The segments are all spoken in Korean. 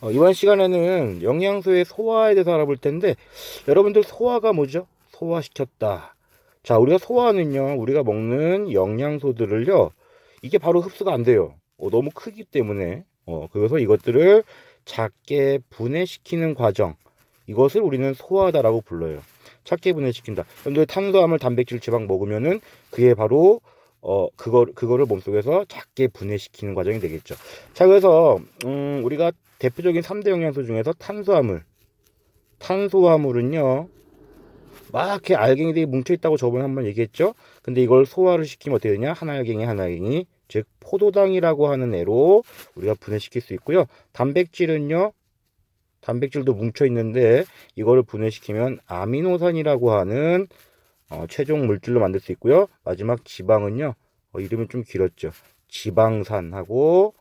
어, 이번 시간에는 영양소의 소화에 대해서 알아볼 텐데 여러분들 소화가 뭐죠? 소화시켰다. 자, 우리가 소화는요, 우리가 먹는 영양소들을요, 이게 바로 흡수가 안 돼요. 어, 너무 크기 때문에. 어, 그래서 이것들을 작게 분해시키는 과정. 이것을 우리는 소화다라고 불러요. 작게 분해시킨다. 여러분들 탄수화물, 단백질, 지방 먹으면은 그게 바로 어 그거 그거를 몸속에서 작게 분해시키는 과정이 되겠죠. 자, 그래서 음, 우리가 대표적인 3대 영양소 중에서 탄수화물. 탄수화물은요. 막 이렇게 알갱이들이 뭉쳐 있다고 저번에 한번 얘기했죠. 근데 이걸 소화를 시키면 어떻게 되냐? 하나알갱이 하나알갱이 즉 포도당이라고 하는 애로 우리가 분해시킬 수 있고요. 단백질은요. 단백질도 뭉쳐 있는데 이거를 분해시키면 아미노산이라고 하는 어, 최종 물질로 만들 수 있고요. 마지막 지방은요. 어, 이름이 좀 길었죠. 지방산하고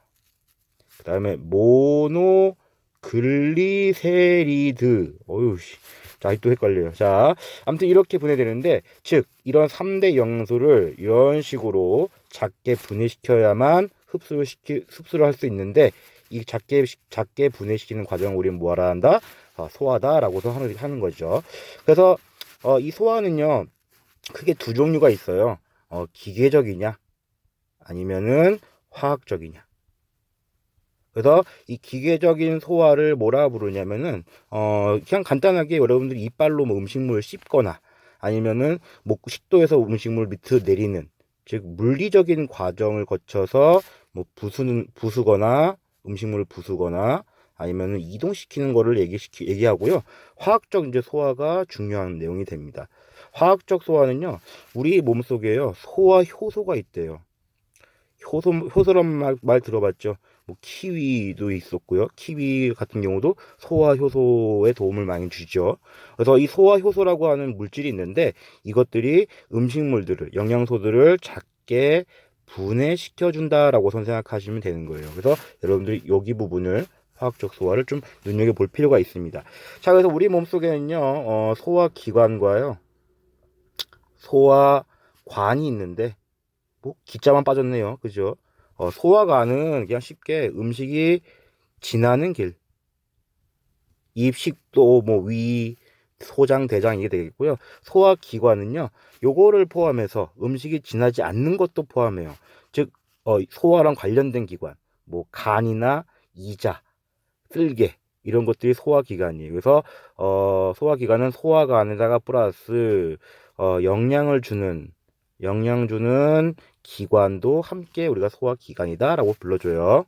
그 다음에 모노 글리세리드. 어휴 씨. 자, 또 헷갈려요. 자, 아무튼 이렇게 분해되는데, 즉, 이런 3대 영양소를 이런 식으로 작게 분해시켜야만 흡수를 시키, 흡수를 할 수 있는데, 이 작게, 작게 분해시키는 과정을 우리는 뭐하라 한다? 어, 소화다라고서 하는, 하는 거죠. 그래서, 어, 이 소화는요, 크게 두 종류가 있어요. 어, 기계적이냐, 아니면은 화학적이냐. 그래서 이 기계적인 소화를 뭐라 부르냐면은 어 그냥 간단하게 여러분들이 이빨로 뭐 음식물을 씹거나 아니면은 목 식도에서 음식물 밑으로 내리는 즉 물리적인 과정을 거쳐서 뭐 부수는 부수거나 음식물을 부수거나 아니면은 이동시키는 거를 얘기시키 얘기하고요. 화학적 이제 소화가 중요한 내용이 됩니다. 화학적 소화는요. 우리 몸속에요. 소화 효소가 있대요. 효소 효소란 말, 말 들어봤죠? 뭐 키위도 있었고요. 키위 같은 경우도 소화 효소에 도움을 많이 주죠. 그래서 이 소화 효소라고 하는 물질이 있는데 이것들이 음식물들을 영양소들을 작게 분해시켜 준다라고 생각하시면 되는 거예요. 그래서 여러분들이 여기 부분을 화학적 소화를 좀 눈여겨 볼 필요가 있습니다. 자, 그래서 우리 몸속에는요, 어, 소화 기관과요, 소화관이 있는데, 뭐, 기자만 빠졌네요. 그죠? 어, 소화관은 그냥 쉽게 음식이 지나는 길, 입식도, 뭐, 위, 소장, 대장 이게 되겠고요. 소화 기관은요, 요거를 포함해서 음식이 지나지 않는 것도 포함해요. 즉, 어, 소화랑 관련된 기관, 뭐, 간이나 이자, 쓸개, 이런 것들이 소화기관이에요. 그래서, 어, 소화기관은 소화관에다가 플러스, 어, 영양을 주는, 영양 주는 기관도 함께 우리가 소화기관이다라고 불러줘요.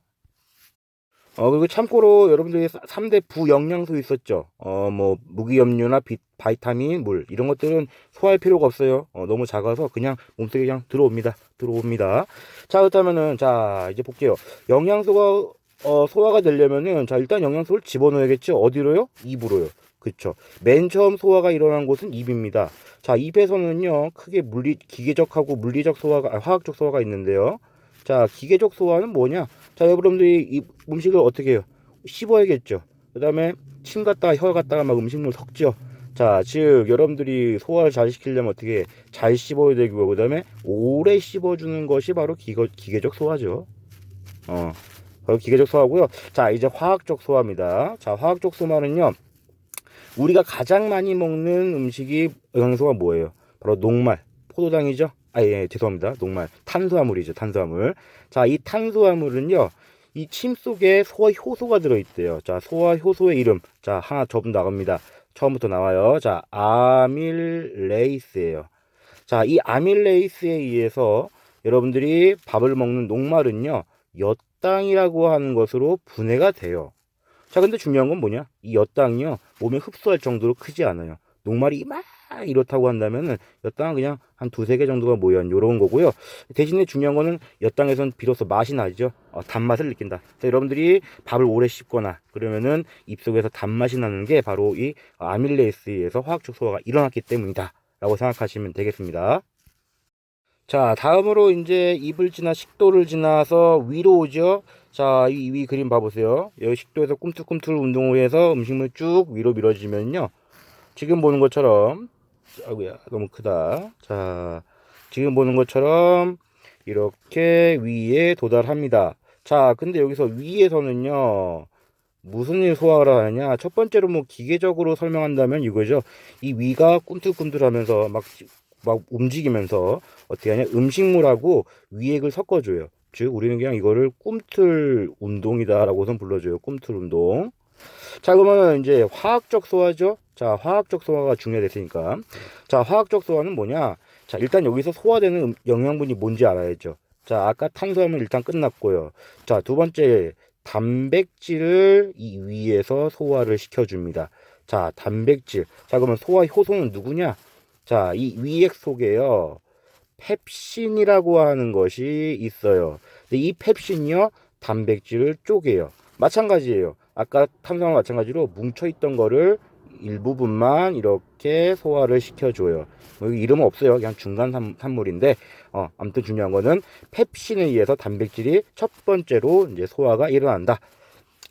어, 그리고 참고로 여러분들이 3대 부영양소 있었죠. 어, 뭐, 무기염료나 비, 바이타민, 물, 이런 것들은 소화할 필요가 없어요. 어, 너무 작아서 그냥 몸속에 그냥 들어옵니다. 들어옵니다. 자, 그렇다면은, 자, 이제 볼게요. 영양소가, 어, 소화가 되려면은, 자, 일단 영양소를 집어넣어야겠죠. 어디로요? 입으로요. 그쵸. 맨 처음 소화가 일어난 곳은 입입니다. 자, 입에서는요, 크게 물리, 기계적하고 물리적 소화가, 아, 화학적 소화가 있는데요. 자, 기계적 소화는 뭐냐? 자, 여러분들이 이 음식을 어떻게 해요? 씹어야겠죠. 그 다음에 침 갖다가 혀 갖다가 막 음식물 섞죠. 자, 즉, 여러분들이 소화를 잘 시키려면 어떻게 해? 잘 씹어야 되고, 그 다음에 오래 씹어주는 것이 바로 기거, 기계적 소화죠. 어, 기계적 소화고요. 자, 이제 화학적 소화입니다. 자, 화학적 소화는요, 우리가 가장 많이 먹는 음식이 영양소가 뭐예요? 바로 녹말, 포도당이죠. 아, 예, 죄송합니다. 녹말. 탄수화물이죠, 탄수화물. 자, 이 탄수화물은요, 이 침 속에 소화 효소가 들어있대요. 자, 소화 효소의 이름. 자, 하나 접 나갑니다. 처음부터 나와요. 자, 아밀레이스예요. 자, 이 아밀레이스에 의해서 여러분들이 밥을 먹는 녹말은요, 엿 당이라고 하는 것으로 분해가 돼요. 자, 근데 중요한 건 뭐냐? 이 엿당이요, 몸에 흡수할 정도로 크지 않아요. 녹말이 막 이렇다고 한다면은 엿당은 그냥 한 두세 개 정도가 모여 요런 거고요. 대신에 중요한 거는 엿당에선 비로소 맛이 나죠. 어, 단맛을 느낀다. 자, 여러분들이 밥을 오래 씹거나 그러면은 입속에서 단맛이 나는 게 바로 이 아밀레이스에서 화학적 소화가 일어났기 때문이다. 라고 생각하시면 되겠습니다. 자, 다음으로 이제 입을 지나 식도를 지나서 위로 오죠. 자, 이 위 그림 봐보세요. 여기 식도에서 꿈틀꿈틀 운동을 해서 음식물 쭉 위로 밀어지면요. 지금 보는 것처럼, 아구야, 너무 크다. 자, 지금 보는 것처럼 이렇게 위에 도달합니다. 자, 근데 여기서 위에서는요, 무슨 일 소화를 하느냐? 첫 번째로 뭐 기계적으로 설명한다면 이거죠. 이 위가 꿈틀꿈틀하면서 막, 막 움직이면서 어떻게 하냐? 음식물하고 위액을 섞어줘요. 즉, 우리는 그냥 이거를 꿈틀 운동이다라고선 불러줘요. 꿈틀 운동. 자, 그러면 이제 화학적 소화죠. 자, 화학적 소화가 중요했으니까. 자, 화학적 소화는 뭐냐? 자, 일단 여기서 소화되는 음- 영양분이 뭔지 알아야죠. 자, 아까 탄수화물 일단 끝났고요. 자, 두 번째 단백질을 이 위에서 소화를 시켜줍니다. 자, 단백질. 자, 그러면 소화 효소는 누구냐? 자, 이 위액 속에요. 펩신이라고 하는 것이 있어요. 근데 이 펩신이요, 단백질을 쪼개요. 마찬가지예요. 아까 탄수화물 마찬가지로 뭉쳐있던 거를 일부분만 이렇게 소화를 시켜줘요. 뭐 이름은 없어요. 그냥 중간 산, 산물인데, 어, 아무튼 중요한 거는 펩신에 의해서 단백질이 첫 번째로 이제 소화가 일어난다.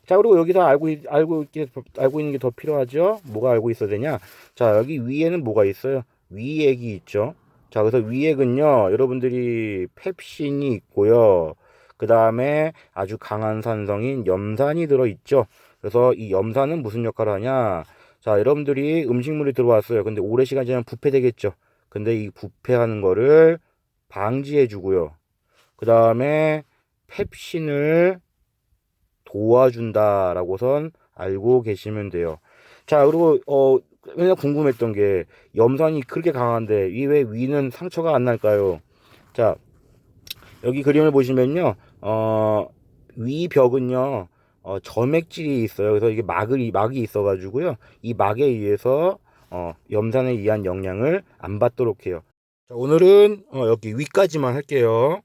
자, 그리고 여기서 알고, 있- 알고, 있, 알고 있는 게 더 필요하죠? 뭐가 알고 있어야 되냐? 자, 여기 위에는 뭐가 있어요? 위액이 있죠? 자, 그래서 위액은요, 여러분들이 펩신이 있고요. 그 다음에 아주 강한 산성인 염산이 들어있죠? 그래서 이 염산은 무슨 역할을 하냐? 자, 여러분들이 음식물이 들어왔어요. 근데 오래 시간 지나면 부패되겠죠? 근데 이 부패하는 거를 방지해 주고요. 그 다음에 펩신을 도와준다라고선 알고 계시면 돼요. 자, 그리고 어 그냥 궁금했던 게 염산이 그렇게 강한데 이왜 위는 상처가 안 날까요? 자, 여기 그림을 보시면요. 어, 위 벽은요. 어, 점액질이 있어요. 그래서 이게 막을 막이 있어 가지고요. 이 막에 의해서 어, 염산에 의한 영향을 안 받도록 해요. 자, 오늘은 어, 여기 위까지만 할게요.